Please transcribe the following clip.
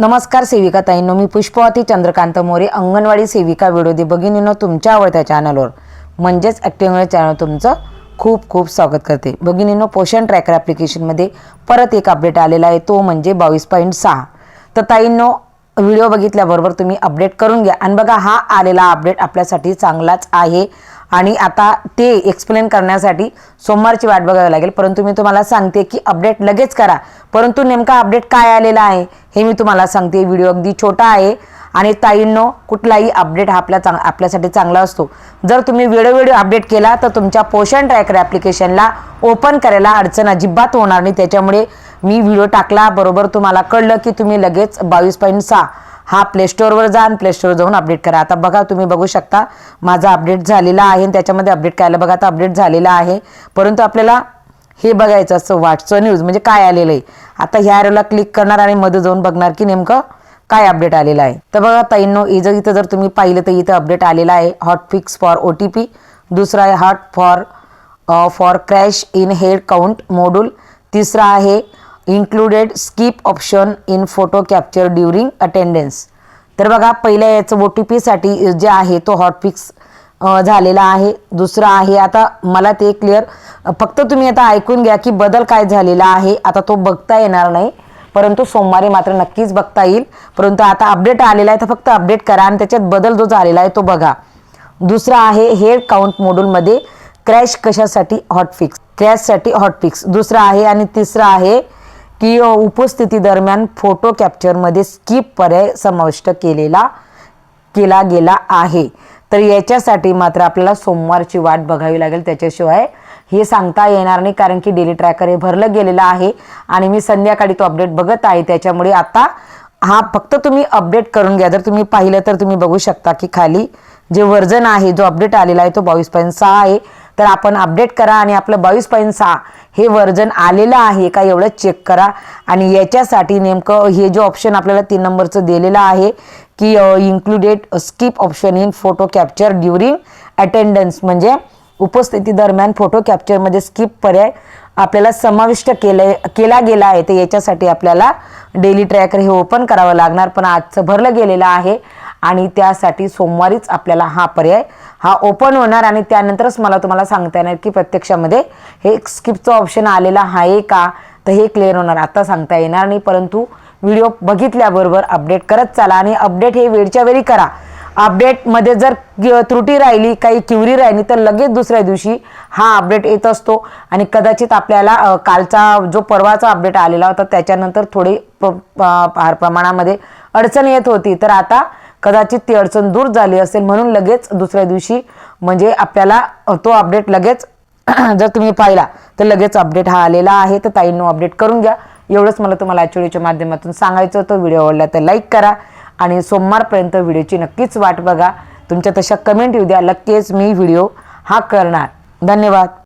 नमस्कार सेविका ताईंनो मी पुष्पवती चंद्रकांत मोरे अंगणवाडी सेविका विरोधी भगिनीनो तुमच्या आवडत्या चॅनलवर म्हणजेच ॲक्टिव्ह चॅनल तुमचं खूप खूप स्वागत करते. भगिनीनो पोषण ट्रॅकर ॲप्लिकेशनमध्ये परत एक अपडेट आलेला आहे तो म्हणजे बावीस पॉईंट सहा. तर ताईंनो व्हिडिओ बघितल्याबरोबर तुम्ही अपडेट करून घ्या. आणि बघा हा आलेला अपडेट आपल्यासाठी चांगलाच आहे. आणि आता ते एक्सप्लेन करण्यासाठी सोमवारची वाट बघावी लागेल. परंतु मी तुम्हाला सांगते की अपडेट लगेच करा. परंतु नेमका अपडेट काय आलेला आहे हे मी तुम्हाला सांगते. व्हिडिओ अगदी छोटा आहे. आणि ताईंनो कुठलाही अपडेट हा आपल्या चांग आपल्यासाठी चांगला असतो. जर तुम्ही वेळोवेळी अपडेट केला तर तुमच्या पोषण ट्रॅकर ॲप्लिकेशनला ओपन करायला अडचण अजिबात होणार नाही. त्याच्यामुळे मी व्हिडिओ टाकला बरोबर तुम्हाला कळलं की तुम्ही लगेच बावीस पॉईंट सहा. हा प्ले स्टोअरवर जा आणि प्ले स्टोअर जाऊन अपडेट करा. आता बघा तुम्ही बघू शकता माझा अपडेट झालेला आहे आणि त्याच्यामध्ये अपडेट करायला बघा आता अपडेट झालेला आहे. परंतु आपल्याला हे बघायचं असं व्हॉट्सअप न्यूज म्हणजे काय आलेलं आहे. आता ह्या ॲरोला क्लिक करणार आणि मध्ये जाऊन बघणार की नेमकं काय अपडेट आलेलं आहे. तर बघा ताईंनो इथं इथं जर तुम्ही पाहिलं तर इथं अपडेट आलेला आहे. Hot fix for O T P दुसरा आहे hot for for crash in head count module तिसरा आहे included skip option in photo capture during attendance तर बघा पहिल्या याचं ओ टी पीसाठी जे आहे तो हॉटफिक्स झालेला आहे. दुसरा आहे आता मला ते क्लिअर फक्त तुम्ही आता ऐकून घ्या की बदल काय झालेला आहे. आता तो बघता येणार नाही परंतु सोमवारी मात्र नक्कीच बघता येईल. परंतु आता अपडेट आलेला आहे तर फक्त अपडेट करा आणि त्याच्यात बदल जो झालेला आहे तो बघा. दुसरा आहे हेड काउंट मॉड्यूलमध्ये क्रॅश कशासाठी हॉटफिक्स क्रॅशसाठी हॉटफिक्स दुसरा आहे आणि तिसरा आहे की उपस्थिती दरम्यान फोटो कॅप्चरमध्ये स्किप पर्याय समाविष्ट केलेला केला गेला आहे. तर याच्यासाठी मात्र आपल्याला सोमवारची वाट बघावी लागेल त्याच्याशिवाय हे सांगता येणार नाही कारण की डेली ट्रॅकर हे भरलं गेलेलं आहे आणि मी संध्याकाळी तो अपडेट बघत आहे. त्याच्यामुळे आता हा फक्त तुम्ही अपडेट करून घ्या. जर तुम्ही पाहिलं तर तुम्ही बघू शकता की खाली जे वर्जन आहे जो अपडेट आलेला आहे तो बावीस पॉईंट सहा आहे. तर आपण अपडेट करा आणि आपलं बावीस पॉईंट सहा हे वर्जन आलेलं आहे का एवढं चेक करा. आणि याच्यासाठी नेमकं हे जे ऑप्शन आपल्याला तीन नंबरचं दिलेलं आहे की included skip option in photo capture during attendance म्हणजे उपस्थिती दरम्यान फोटो कॅप्चरमध्ये स्किप पर्याय आपल्याला समाविष्ट केले केला गेला आहे. तर याच्यासाठी आपल्याला डेली ट्रॅकर हे ओपन करावं लागणार. पण आजचं भरलं गेलेलं आहे. आणि त्यासाठी सोमवारीच आपल्याला हा पर्याय हा ओपन होणार आणि त्यानंतरच मला तुम्हाला सांगता येणार की प्रत्यक्षामध्ये हे स्किपचं ऑप्शन आलेलं आहे का? तर हे क्लिअर होणार. आता सांगता येणार नाही परंतु व्हिडिओ बघितल्याबरोबर अपडेट करत चाला आणि अपडेट हे वेळच्या वेळी करा. अपडेटमध्ये जर त्रुटी राहिली काही क्युरी राहिली तर लगेच दुसऱ्या दिवशी हा अपडेट येत असतो. आणि कदाचित आपल्याला कालचा जो परवाचा अपडेट आलेला होता त्याच्यानंतर थोडी प्र प- फार प्रमाणामध्ये अडचण येत होती. तर आता कदाचित ती अडचण दूर झाली असेल म्हणून लगेच दुसऱ्या दिवशी म्हणजे आपल्याला तो अपडेट लगेच जर तुम्ही पाहिला तर लगेच अपडेट हा आलेला आहे. तर ताईंनो अपडेट करून घ्या. एवढंच मला तुम्हाला ॲक्च्युलीच्या माध्यमातून सांगायचं होतं. व्हिडिओ आवडला तर लाईक करा. आणि सोमवारपर्यंत व्हिडिओची नक्कीच वाट बघा. तुमच्या तशा कमेंट येऊ द्या. नक्कीच मी व्हिडिओ हा करणार. धन्यवाद.